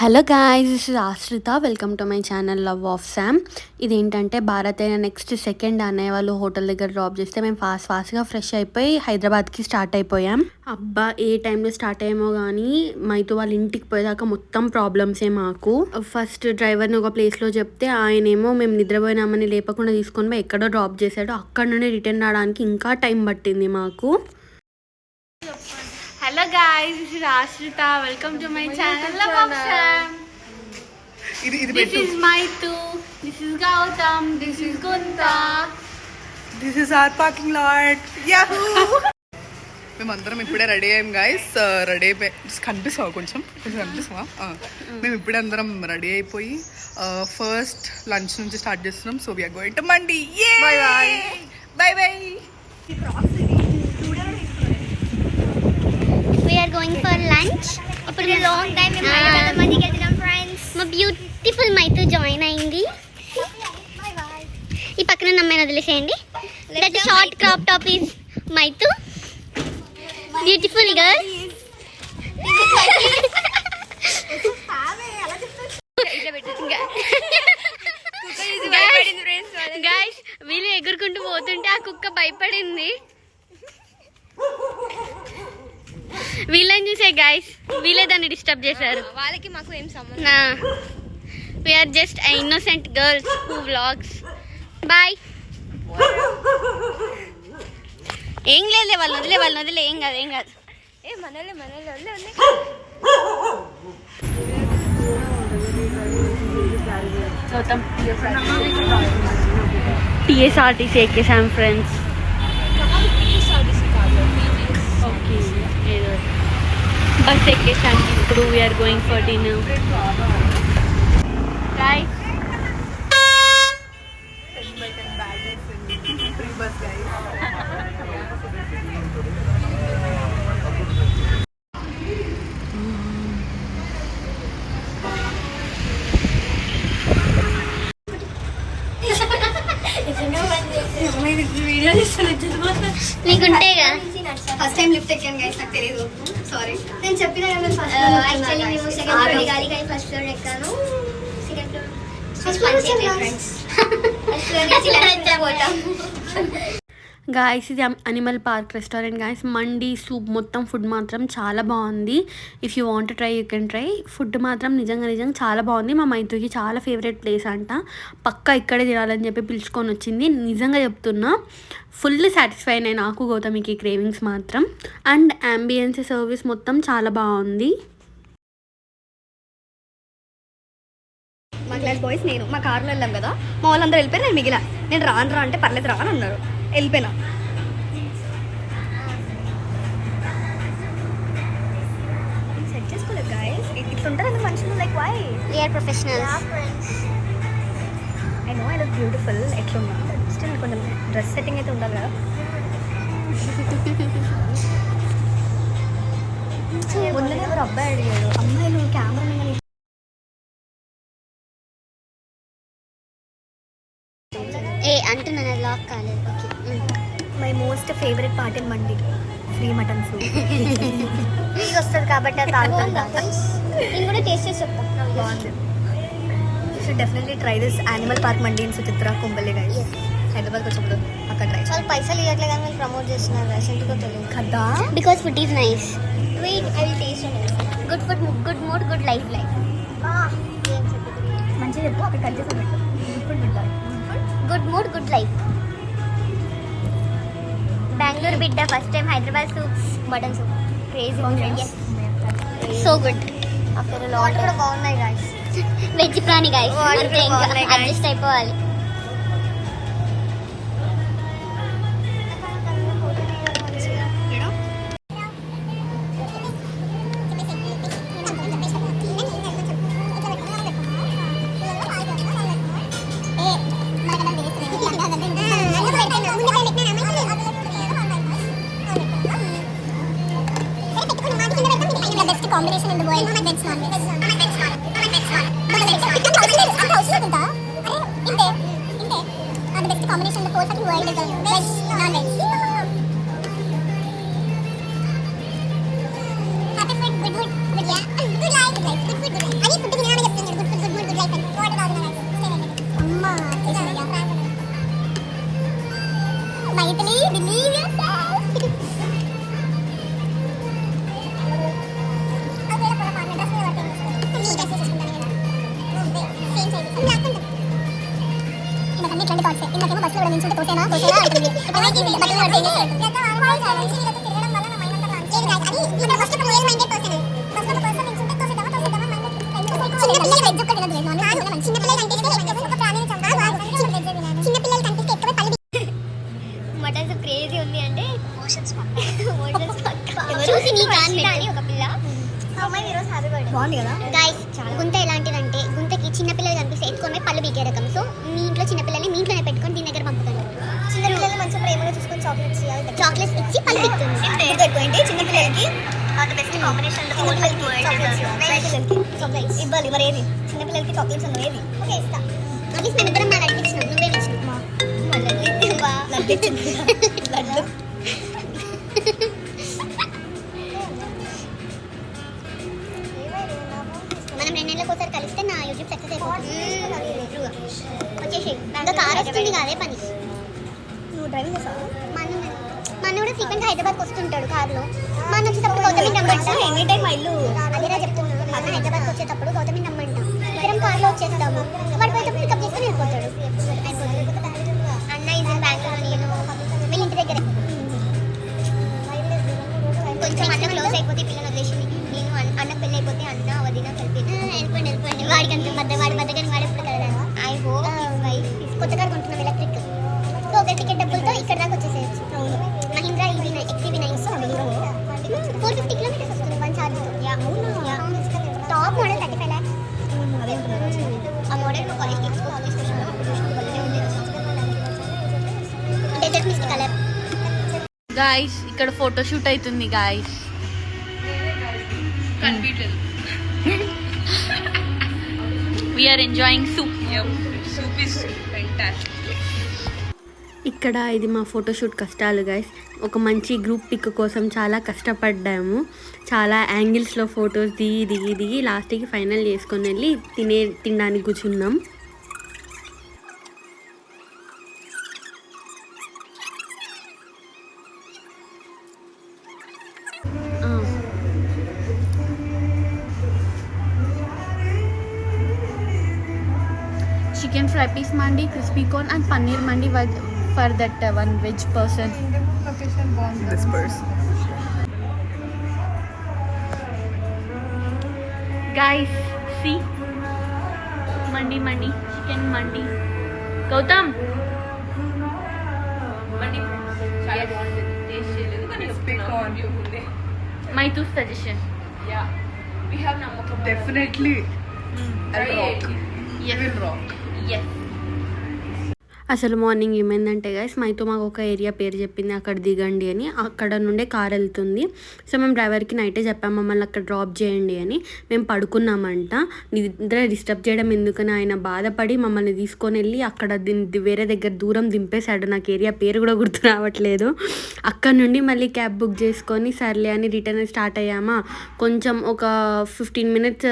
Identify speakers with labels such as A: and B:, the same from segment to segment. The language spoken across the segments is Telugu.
A: Hello guys this is Ashritha welcome to my channel love of Sam ఇదేంటంటే భారత్ అయిన నెక్స్ట్ సెకండ్ అన్నయ్య వాళ్ళు హోటల్ దగ్గర డ్రాప్ చేస్తే మేము ఫాస్ట్ ఫాస్ట్గా ఫ్రెష్ అయిపోయి హైదరాబాద్కి స్టార్ట్ అయిపోయాం. అబ్బా ఏ టైంలో స్టార్ట్ అయ్యామో కానీ మైతో వాళ్ళ ఇంటికి పోయేదాకా మొత్తం ప్రాబ్లమ్సే మాకు. ఫస్ట్ డ్రైవర్ని ఒక ప్లేస్లో చెప్తే ఆయనేమో మేము నిద్రపోయినామని లేపకుండా తీసుకొని పోయి ఎక్కడో డ్రాప్ చేశాడు. అక్కడ నుండి రిటర్న్ రావడానికి ఇంకా టైం పట్టింది మాకు. Hello guys this is Ashritha welcome to my channel love of
B: ఇది ఇది
A: this is Maithu this is Gautam this is Guntha
B: this is our parking lot yahoo మేమందరం ఇప్పుడే రెడీ అయ్యాం గైస్ రెడీ అయిపోయి కనిపిస్తావా కొంచెం? కొంచెం కనిపిస్తావా? ఆ. మేము ఇప్పుడే అందరం రెడీ అయిపోయి ఫస్ట్ లంచ్ నుంచి స్టార్ట్ చేస్తున్నాం. So we are going to Mandi bye bye bye bye
C: we are going for lunch ఇప్పుడు లాంగ్ టైం మందికి వెళ్తున్నాం ఫ్రెండ్స్ మా బ్యూటిఫుల్ మైతు జాయిన్ అయింది. ఈ పక్కన నమ్మాయిని వదిలేసేయండి. That short crop top is Maithu beautiful girl
A: guys వీళ్ళు ఎగురుకుంటూ పోతుంటే ఆ కుక్క భయపడింది. వీళ్ళని చూసే గైస్ వీళ్ళే దాన్ని డిస్టర్బ్ చేశారు.
C: వాళ్ళకి మాకు ఏం సంబంధం
A: we are just innocent girls who vlogs boy ఏం లేదులే వాళ్ళు వదిలే వాళ్ళు వదిలే. ఏం కాదు ఏం కాదు.
C: ఏ మనలే మనలే వదిలే వదిలే.
A: టీఎస్ఆర్టీసీ ఎక్కేసాం ఫ్రెండ్స్ ఓకే ఏదో బస్ ఎక్కేసాం ఇప్పుడు we are going for dinner
C: నీకుంటేగా
D: first time lift ఎక్కాను గైస్ నాకు తెలియదు సారీ నేను చెప్పిన కదా ఫస్ట్
C: యాక్చువల్లీ మేము సెకండ్ ఫ్లోర్ దిగాలి కానీ ఫస్ట్ ఫ్లోర్ ఎక్కాను. Second floor first floor friends first floor పోతాం
A: గాయస్ ఇది animal park restaurant guys Mandi soup మొత్తం ఫుడ్ మాత్రం చాలా బాగుంది. If you want try you can try food మాత్రం నిజంగా నిజంగా చాలా బాగుంది. మా మైతుకి చాలా ఫేవరెట్ ప్లేస్ అంట. పక్కా ఇక్కడే తినాలని చెప్పి పిలుచుకొని వచ్చింది. నిజంగా చెప్తున్నా ఫుల్ సాటిస్ఫై అయినాయి నాకు గౌతమికి క్రేవింగ్స్ మాత్రం. అండ్ అంబియన్స్ సర్వీస్ మొత్తం చాలా బాగుంది.
D: మా క్లాస్ బాయ్స్ నేను మా కార్లో వెళ్ళాం కదా. మా వాళ్ళందరూ వెళ్ళిపోయారు నేను మిగిలా. నేను రాను రా అంటే పర్లేదు రా అని అన్నారు. వెళ్ళిపోయినా. సెట్ చేసుకోలేదు గాయస్ మనుషులు like why
C: we are professionals
D: I know I look beautiful ఎట్లున్నా స్టిల్ కొంచెం డ్రెస్ సెట్టింగ్ అయితే ఉండాలి కదా. ముందుగా ఎవరు అబ్బాయి అడిగాడు. అమ్మాయిలు కెమెరా
C: ఏ అంటున్నాను లాక్ కాలేదు.
D: Favourite part in Mandi free mutton soup
C: ఫ్రీగా వస్తుంది కాబట్టి అది తాగుతుందా నేను కూడా టేస్ట్ చేసి చెప్తాను
D: బాగుంది. Should definitely try this animal park Mandi in Suchitra Kompally guys Hyderabad వచ్చినప్పుడు అక్కడ ట్రై
C: వాళ్ళు పైసలు ఇవ్వట్లేదు కానీ వాళ్ళు ప్రమోట్ చేస్తున్నారు. guys. ఎందుకో తెలియదు.
D: కదా?
C: Because food is nice wait I will taste good food good mood good life life
D: మంచిగా చెప్పు అక్కడ కట్ చేసి పెట్టు. గుడ్ ఫుడ్ పెట్టాలి
C: good mood good life Bengaluru బిడ్డ first time Hyderabad soup mutton soup crazy so good after long కూడా బాగున్నాయి గాయస్ వెజ్ ప్రాణి గాయస్. అడ్జస్ట్ అయిపోవాలి. பயத்துலயே క్రేజీ ఉంది అంటే మోషన్స్ చూసి నీ అని ఒక పిల్ల.
D: బాగుంది కదా?
C: గైస్ గుంత ఎలాంటిదంటే గుంతకి చిన్న పిల్లలు కనిపిస్తే ఎత్తుకొని పళ్ళు బీకే రకం? సో మీ ఇంట్లో చిన్న పిల్లల్ని మీ ఇంట్లోనే పెట్టుకొని దీని దగ్గర పంపుతాను. చిన్న పిల్లల్ని మంచిగా ప్రేమగా చూసుకొని చాక్లెట్స్ చాక్లెట్స్ ఇచ్చి పళ్ళు బీక్తుంది
D: ఏంటి చిన్న పిల్లలకి
C: బెస్ట్ కాంబినేషన్
D: చాక్లెట్స్ ఇవ్వాలి మరి ఏది? చిన్న పిల్లలకి చాక్లెట్స్ అన్న ఏది?
C: ఓకే ఇస్తా. అట్లీస్ట్ మేము ఇద్దరం నా లడ్డు ఇచ్చినాం. నువ్వే ఇచ్చినావు
D: లడ్డు
C: మనం రెండు నెలలకు ఒకసారి కలిస్తే నా యూట్యూబ్ సక్సెస్ అయిపోతుంది. వచ్చేసి ఇంకా కార్ వస్తుంది కాదే పని.
D: నువ్వు డ్రైవింగ్ చేస్తావా?
C: మన మన కూడా ఫ్రీక్వెంట్ హైదరాబాద్కి వస్తుంటాడు కార్లో. మన వచ్చేటప్పుడు గౌతమి రమ్మంట.
D: ఎనీ టైం మా ఇల్లు
C: అదేనా చెప్తున్నాను. మన హైదరాబాద్కి వచ్చేటప్పుడు గౌతమి రమ్మంట. ఇద్దరం కార్లో వచ్చేస్తాము. వాడు వాడికి అంత బద్ద వాడి బద్దగాని వాడు ఎప్పుడు కదా ఐ హోప్ వైఫ్ కొత్త కార్ కొంటున్నాం ఎలక్ట్రిక్ సో ఒక టికెట్ డబ్బులతో ఇక్కడ దాకా వచ్చేసేయచ్చు. Mahindra EV nine XEV nine four fifty kilometres వస్తుంది one charge top model thirty five lakhs
D: అదే ఉంటున్నారు
C: ఆ మోడల్ మా కాలేజ్కి ఎక్స్పోజ్ తీసుకొచ్చాను డెజర్ట్ మిస్ట్ కలర్
A: గాయస్ ఇక్కడ ఫోటోషూట్ అవుతుంది guys we are enjoying soup
B: soup is fantastic
A: ఇక్కడ ఇది మా ఫోటోషూట్ కష్టాలు గైస్ ఒక మంచి గ్రూప్ పిక్ కోసం చాలా కష్టపడ్డాము. చాలా యాంగిల్స్లో ఫొటోస్ దిగి దిగి దిగి లాస్ట్కి ఫైనల్ చేసుకొని వెళ్ళి తినే తినడానికి కూర్చున్నాం. Peacock and paneer mandi for that
B: uh, one
A: veg person. This person. Guys, see? Mandi mandi,
B: chicken mandi. Gautam! Mandi yes. My two suggestions.
A: Yeah. We have
B: number. Definitely. Mm. A rock. Yes. will rock.
A: Yes. అసలు మార్నింగ్ ఏమైందంటే గైస్ మైతో మాకు ఒక ఏరియా పేరు చెప్పింది అక్కడ దిగండి అని. అక్కడ నుండే కార్ వెళ్తుంది. సో మేము డ్రైవర్కి నైటే చెప్పాము మమ్మల్ని అక్కడ డ్రాప్ చేయండి అని. మేము పడుకున్నామంట. నిద్ర డిస్టర్బ్ చేయడం ఎందుకని ఆయన బాధపడి మమ్మల్ని తీసుకొని వెళ్ళి అక్కడ వేరే దగ్గర దూరం దింపేశాడు. నాకు ఏరియా పేరు కూడా గుర్తు రావట్లేదు. అక్కడ నుండి మళ్ళీ క్యాబ్ బుక్ చేసుకొని సర్లే అని రిటర్న్ స్టార్ట్ అయ్యామా. కొంచెం ఒక ఫిఫ్టీన్ మినిట్స్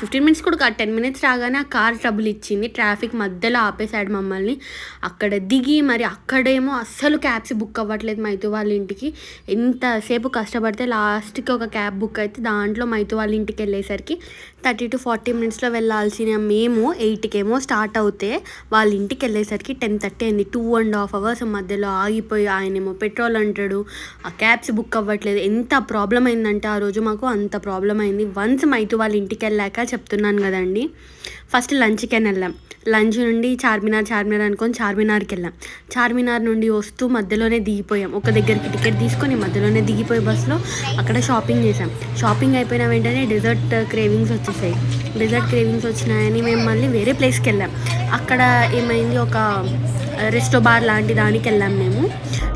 A: ఫిఫ్టీన్ మినిట్స్ కూడా టెన్ మినిట్స్ రాగానే ఆ కార్ ట్రబుల్ ఇచ్చింది. ట్రాఫిక్ మధ్యలో ఆపేశాడు మమ్మల్ని. అక్కడ దిగి మరి అక్కడేమో అస్సలు క్యాబ్స్ బుక్ అవ్వట్లేదు మైతు వాళ్ళ ఇంటికి. ఎంతసేపు కష్టపడితే లాస్ట్కి ఒక క్యాబ్ బుక్ అయితే దాంట్లో మైతు వాళ్ళ ఇంటికి వెళ్ళేసరికి థర్టీ టు ఫార్టీ మినిట్స్లో వెళ్ళాల్సిన మేము ఎయిట్కేమో స్టార్ట్ అవుతే వాళ్ళ ఇంటికి వెళ్ళేసరికి టెన్ థర్టీ అయింది. టూ అండ్ హాఫ్ అవర్స్ మధ్యలో ఆగిపోయి ఆయనేమో పెట్రోల్ అంటాడు. ఆ క్యాబ్స్ బుక్ అవ్వట్లేదు. ఎంత ప్రాబ్లం అయిందంటే ఆ రోజు మాకు అంత ప్రాబ్లం అయింది. వన్స్ మైతు వాళ్ళ ఇంటికి వెళ్ళాక చెప్తున్నాను కదండి. ఫస్ట్ లంచ్కి అని వెళ్ళాం. లంచ్ నుండి చార్మినార్ చార్మినార్ అనుకొని చార్మినార్కి వెళ్ళాం. చార్మినార్ నుండి వస్తూ మధ్యలోనే దిగిపోయాం. ఒక దగ్గరికి టికెట్ తీసుకొని మధ్యలోనే దిగిపోయి బస్సులో అక్కడ షాపింగ్ చేసాం షాపింగ్ అయిపోయిన వెంటనే డెజర్ట్ క్రేవింగ్స్ వచ్చేసాయి. డెజర్ట్ క్రేవింగ్స్ వచ్చినాయని మేము మళ్ళీ వేరే ప్లేస్కి వెళ్ళాం అక్కడ ఏమైంది? ఒక రెస్టో బార్ లాంటి దానికి వెళ్ళాం మేము.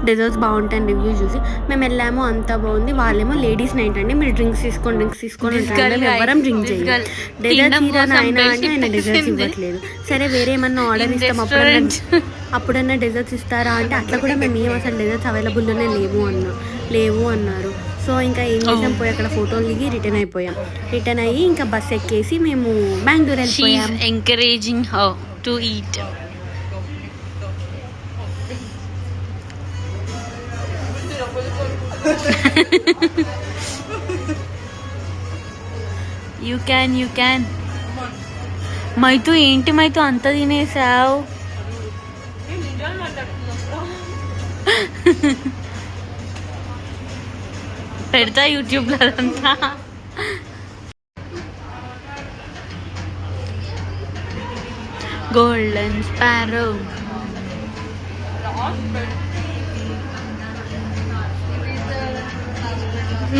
A: డెజర్ట్స్ బాగుంటాయని రివ్యూ చూసి మేము వెళ్ళాము. అంతా బాగుంది. వాళ్ళేమో లేడీస్ నైట్ అండి. మీరు డ్రింక్స్ తీసుకోండి డ్రింక్స్ తీసుకోండి మేము ఎవరం డ్రింక్ చేయాలి డెజర్ట్ తీరా ఆయన అంటే ఆయన డెజర్ట్స్ ఇవ్వట్లేదు. సరే వేరే ఏమన్నా ఆర్డర్ ఇస్తాం అప్పుడన్నా అప్పుడన్నా డెజర్ట్స్ ఇస్తారా అంటే అట్లా కూడా మేము ఏం అసలు డెజర్ట్స్ అవైలబుల్లోనే లేవు అన్నా. లేవు అన్నారు. సో ఇంకా ఏం చేసాం? పోయి అక్కడ ఫోటోలు దిగి రిటర్న్ అయిపోయాం. రిటర్న్ అయ్యి ఇంకా బస్ ఎక్కేసి మేము బెంగళూరు వెళ్ళిపోయాం.
E: encouraging her to eat. you can, you can. మైతు ఏంటి మైతు అంత తినేసావు? పెడతా యూట్యూబ్లో అదంతా గోల్డెన్ స్పారో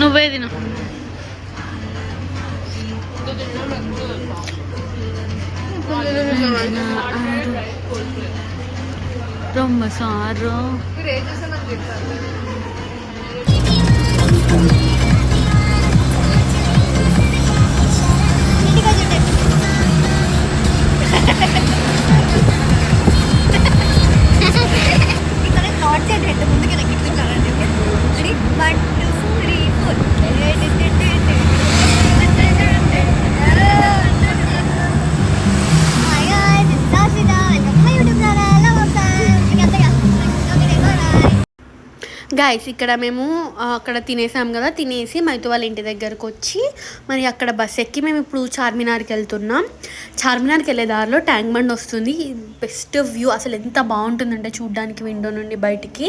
E: నువ్వే తిన. రొమ్మ సారు.
D: ఇక్కడ థాట్ చేయండి హెడ్
A: గాయస్ ఇక్కడ మేము అక్కడ తినేసాం కదా తినేసి మైతు వాళ్ళ ఇంటి దగ్గరకు వచ్చి మరి అక్కడ బస్ ఎక్కి మేము ఇప్పుడు చార్మినార్కి వెళ్తున్నాం. చార్మినార్కి వెళ్ళే దారిలో ట్యాంక్ బండ్ వస్తుంది. బెస్ట్ వ్యూ అసలు ఎంత బాగుంటుందంటే చూడడానికి విండో నుండి బయటికి.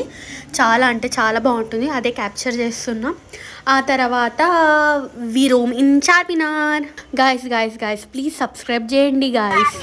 A: చాలా అంటే చాలా బాగుంటుంది. అదే క్యాప్చర్ చేస్తున్నాం. ఆ తర్వాత we roam in Charminar. Guys guys guys please subscribe చేయండి గాయస్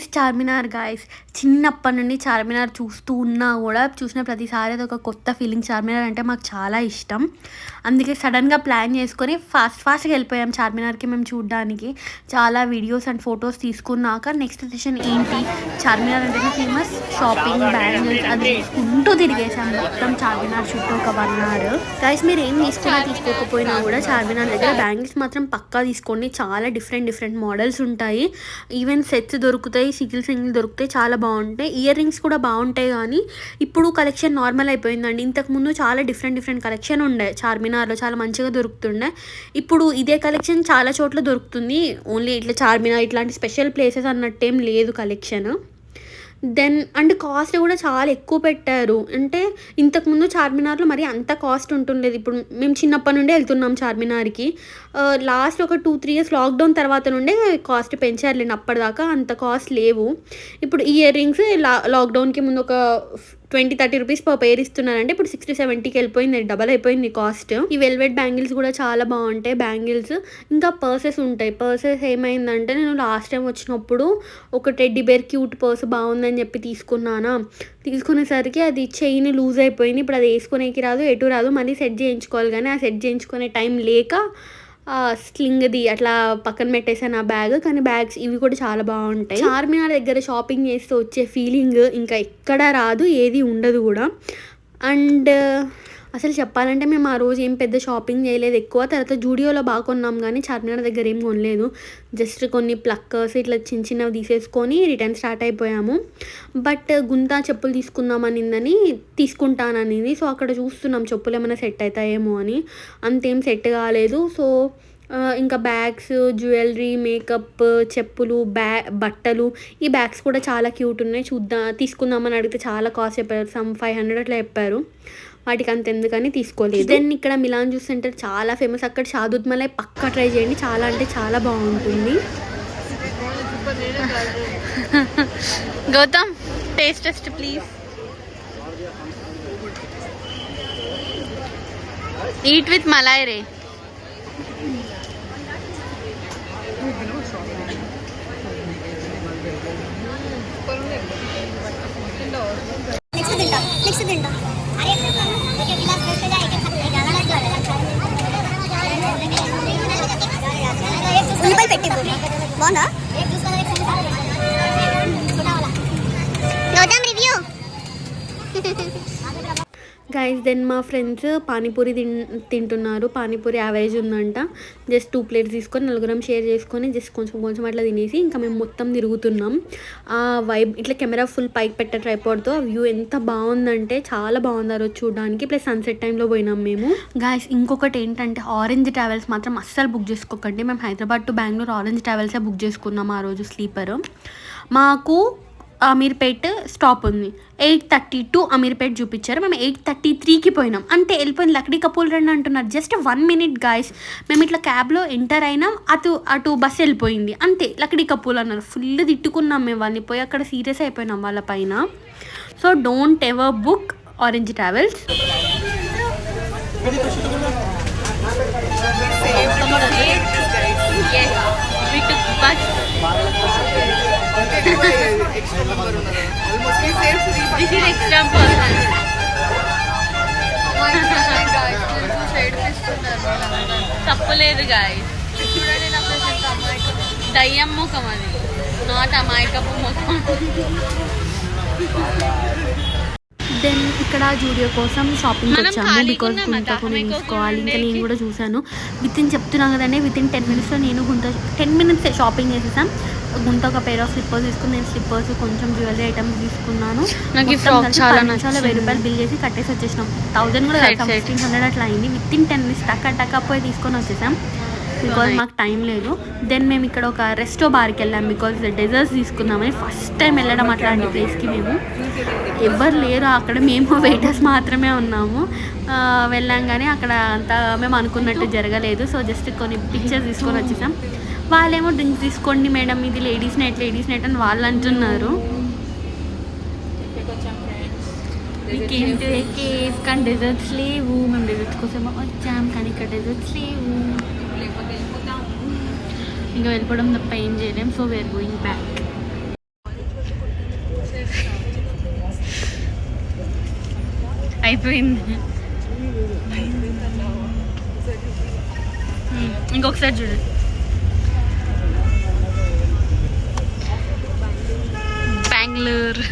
A: గాయస్ చార్మినార్ గాయస్ చిన్నప్పటి నుండి చార్మినార్ చూస్తూ ఉన్నా కూడా చూసిన ప్రతిసారి అది ఒక కొత్త ఫీలింగ్ చార్మినార్ అంటే మాకు చాలా ఇష్టం. అందుకే సడన్గా ప్లాన్ చేసుకొని ఫాస్ట్ ఫాస్ట్గా వెళ్ళిపోయాం చార్మినార్కి మేము చూడడానికి. చాలా వీడియోస్ అండ్ ఫొటోస్ తీసుకున్నాక నెక్స్ట్ సెషన్ ఏంటి? చార్మినార్ అంటేనే ఫేమస్ షాపింగ్ బ్యాంగిల్స్ అది తీసుకుంటూ తిరిగేసాం మొత్తం చార్మినార్ చుట్టూ ఒక వన్ అవర్ గైస్ మీరు ఏం తీసుకున్నా తీసుకోకపోయినా కూడా చార్మినార్ దగ్గర బ్యాంగిల్స్ మాత్రం పక్కా తీసుకోండి. చాలా డిఫరెంట్ డిఫరెంట్ మోడల్స్ ఉంటాయి. ఈవెన్ సెట్స్ దొరుకుతాయి సింగిల్ సింగిల్ దొరుకుతాయి. చాలా బాగుంటాయి ఇయర్ రింగ్స్ కూడా బాగుంటాయి కానీ ఇప్పుడు కలెక్షన్ నార్మల్ అయిపోయిందండి. ఇంతకుముందు చాలా డిఫరెంట్ డిఫరెంట్ కలెక్షన్ ఉండే. చార్మినార్లో చాలా మంచిగా దొరుకుతుండే. ఇప్పుడు ఇదే కలెక్షన్ చాలా చోట్ల దొరుకుతుంది. ఓన్లీ ఇట్లా చార్మినార్ ఇట్లాంటి స్పెషల్ ప్లేసెస్ అన్నట్టేం లేదు కలెక్షన్. దెన్ అండ్ కాస్ట్ కూడా చాలా ఎక్కువ పెట్టారు. అంటే ఇంతకుముందు చార్మినార్లో మరి అంత కాస్ట్ ఉంటుండేది. ఇప్పుడు మేము చిన్నప్పటి నుండే వెళ్తున్నాం చార్మినార్కి. లాస్ట్ ఒక టూ త్రీ ఇయర్స్ లాక్డౌన్ తర్వాత నుండే కాస్ట్ పెంచారులేండి. అప్పటిదాకా అంత కాస్ట్ లేవు. ఇప్పుడు ఇయర్ రింగ్స్ లా లాక్డౌన్కి ముందు ఒక twenty thirty rupees per pair ఇస్తున్నారంటే ఇప్పుడు సిక్స్టీ సెవెంటీకి వెళ్ళిపోయింది. డబల్ అయిపోయింది కాస్ట్. ఈ వెల్వెట్ బ్యాంగిల్స్ కూడా చాలా బాగుంటాయి. బ్యాంగిల్స్ ఇంకా పర్సెస్ ఉంటాయి. పర్సెస్ ఏమైందంటే నేను లాస్ట్ టైం వచ్చినప్పుడు ఒక టెడ్డీ బేర్ క్యూట్ పర్స్ బాగుందని చెప్పి తీసుకున్నానా. తీసుకునేసరికి అది చైన్ లూజ్ అయిపోయింది. ఇప్పుడు అది వేసుకునేకి రాదు ఎటు రాదు. మళ్ళీ సెట్ చేయించుకోవాలి కానీ ఆ సెట్ చేయించుకునే టైం లేక స్లింగ్ది అట్లా పక్కన పెట్టేసాను ఆ బ్యాగ్ కానీ బ్యాగ్స్ ఇవి కూడా చాలా బాగుంటాయి. చార్మినార్ దగ్గర షాపింగ్ చేస్తే వచ్చే ఫీలింగ్ ఇంకా ఎక్కడా రాదు ఏది ఉండదు కూడా. అండ్ అసలు చెప్పాలంటే మేము ఆ రోజు ఏం పెద్ద షాపింగ్ చేయలేదు ఎక్కువ. తర్వాత జూడియోలో బాగా కొన్నాం కానీ చార్మినార్ దగ్గర ఏం కొనలేదు. జస్ట్ కొన్ని ప్లక్కర్స్ ఇట్లా చిన్న చిన్నవి తీసేసుకొని రిటర్న్ స్టార్ట్ అయిపోయాము. బట్ గుంతా చెప్పులు తీసుకుందామనిందని తీసుకుంటాననింది. సో అక్కడ చూస్తున్నాం చెప్పులు ఏమైనా సెట్ అవుతాయేమో అని. అంతేం సెట్ కాలేదు. సో ఇంకా బ్యాగ్స్ జ్యువెలరీ మేకప్ చెప్పులు బ్యా బట్టలు ఈ బ్యాగ్స్ కూడా చాలా క్యూట్ ఉన్నాయి. చూద్దాం తీసుకుందామని అడిగితే చాలా కాస్ట్ చెప్పారు. సమ్ ఫైవ్ హండ్రెడ్ అట్లా చెప్పారు. వాటికి అంత ఎందుకని తీసుకోలేదు దెన్ ఇక్కడ మిలాన్ జ్యూస్ సెంటర్ చాలా ఫేమస్. అక్కడ షాదుత్ మలై పక్కా ట్రై చేయండి. చాలా అంటే చాలా బాగుంటుంది.
E: Gautam taste test please eat with malai ray
A: guys then మా ఫ్రెండ్స్ పానీపూరి తిన్ తింటున్నారు. పానీపూరి యావరేజ్ ఉందంట. జస్ట్ టూ ప్లేట్స్ తీసుకొని నలుగురం షేర్ చేసుకొని జస్ట్ కొంచెం కొంచెం అట్లా తినేసి ఇంకా మేము మొత్తం తిరుగుతున్నాం. ఆ వైబ్ ఇట్లా కెమెరా ఫుల్ పైకి పెట్టే ట్రైపాడ్తో వ్యూ ఎంత బాగుందంటే చాలా బాగుంది ఆ రోజు చూడడానికి. ప్లస్ సన్సెట్ టైంలో పోయినాం మేము. గాయస్ ఇంకొకటి ఏంటంటే ఆరెంజ్ ట్రావెల్స్ మాత్రం అస్సలు బుక్ చేసుకోకండి. మేము హైదరాబాద్ టు బెంగళూరు ఆరెంజ్ ట్రావెల్సే బుక్ చేసుకున్నాం ఆ రోజు స్లీపర్ మాకు అమీర్పేట్ స్టాప్ ఉంది. ఎయిట్ థర్టీ టు అమీర్పేట్ చూపించారు. మేము ఎయిట్ థర్టీ త్రీకి పోయినాం. అంటే వెళ్ళిపోయింది. లక్డీ కపూల్ రండి అంటున్నారు. జస్ట్ వన్ మినిట్ గాయస్ మేము ఇట్లా క్యాబ్లో ఎంటర్ అయినాం. అటు అటు బస్ వెళ్ళిపోయింది. అంతే. లక్డీ కపూల్ అన్నారు. ఫుల్ తిట్టుకున్నాం మేము వాళ్ళని. పోయి అక్కడ సీరియస్ అయిపోయినాం వాళ్ళ పైన. So don't ever book orange travels
E: Yes. We took bus.
B: Extra
E: This is extra person. తప్పలేదు గాయ దయ్యం ముఖం అది. నాట్ అమాయకపు ముఖం.
A: దెన్ ఇక్కడ జూడియో కోసం షాపింగ్ వచ్చాము బికాస్? గుంత కొన్ని తీసుకోవాలి ఇంకా నేను కూడా చూశాను. విత్ ఇన్ చెప్తున్నాను కదండి విత్ ఇన్ టెన్ మినిట్స్లో నేను గుంత టెన్ మినిట్స్ షాపింగ్ చేసేసాం. గుంత ఒక పేర్ ఆఫ్ స్లిప్పర్స్ తీసుకుని నేను స్లిప్పర్స్ కొంచెం జ్యువెలరీ ఐటమ్స్ తీసుకున్నాను.
E: చాలా
A: నిమిషాలు వెయ్యి రూపాయలు బిల్ చేసి కట్టేసి వచ్చేసినాం. థౌసండ్ కూడా. ఫిఫ్టీన్ హండ్రెడ్ అట్లా అయింది. విత్ ఇన్ టెన్ మినిట్స్ టక్క టక్క పోయి తీసుకొని వచ్చేసాం. బికాజ్ మాకు టైం లేదు. దెన్ మేము ఇక్కడ ఒక రెస్టో బార్కి వెళ్ళాం బికాజ్ డెజర్ట్స్ తీసుకున్నామని ఫస్ట్ టైం వెళ్ళడం అట్లాంటి ప్లేస్కి మేము. ఎవ్వరు లేరు అక్కడ మేము వెయిటర్స్ మాత్రమే ఉన్నాము. వెళ్ళాం కానీ అక్కడ అంతా మేము అనుకున్నట్టు జరగలేదు. సో జస్ట్ కొన్ని పిక్చర్స్ తీసుకొని వచ్చేసాం. వాళ్ళేమో డ్రింక్స్ తీసుకోండి మేడం ఇది లేడీస్ నైట్ లేడీస్ నైట్ అని వాళ్ళు అంటున్నారు. కానీ డెజర్ట్స్ లేవు. మేము డెజర్ట్స్ కోసం వచ్చాం కానీ ఇక్కడ డెజర్ట్స్ లేవు. ఇంకా వెళ్ళిపోవడం తప్ప ఏం చేయలేం. సో వేర్ గోయింగ్ బ్యాక్ అయిపోయింది. ఇంకొకసారి చూడు. బెంగళూరు.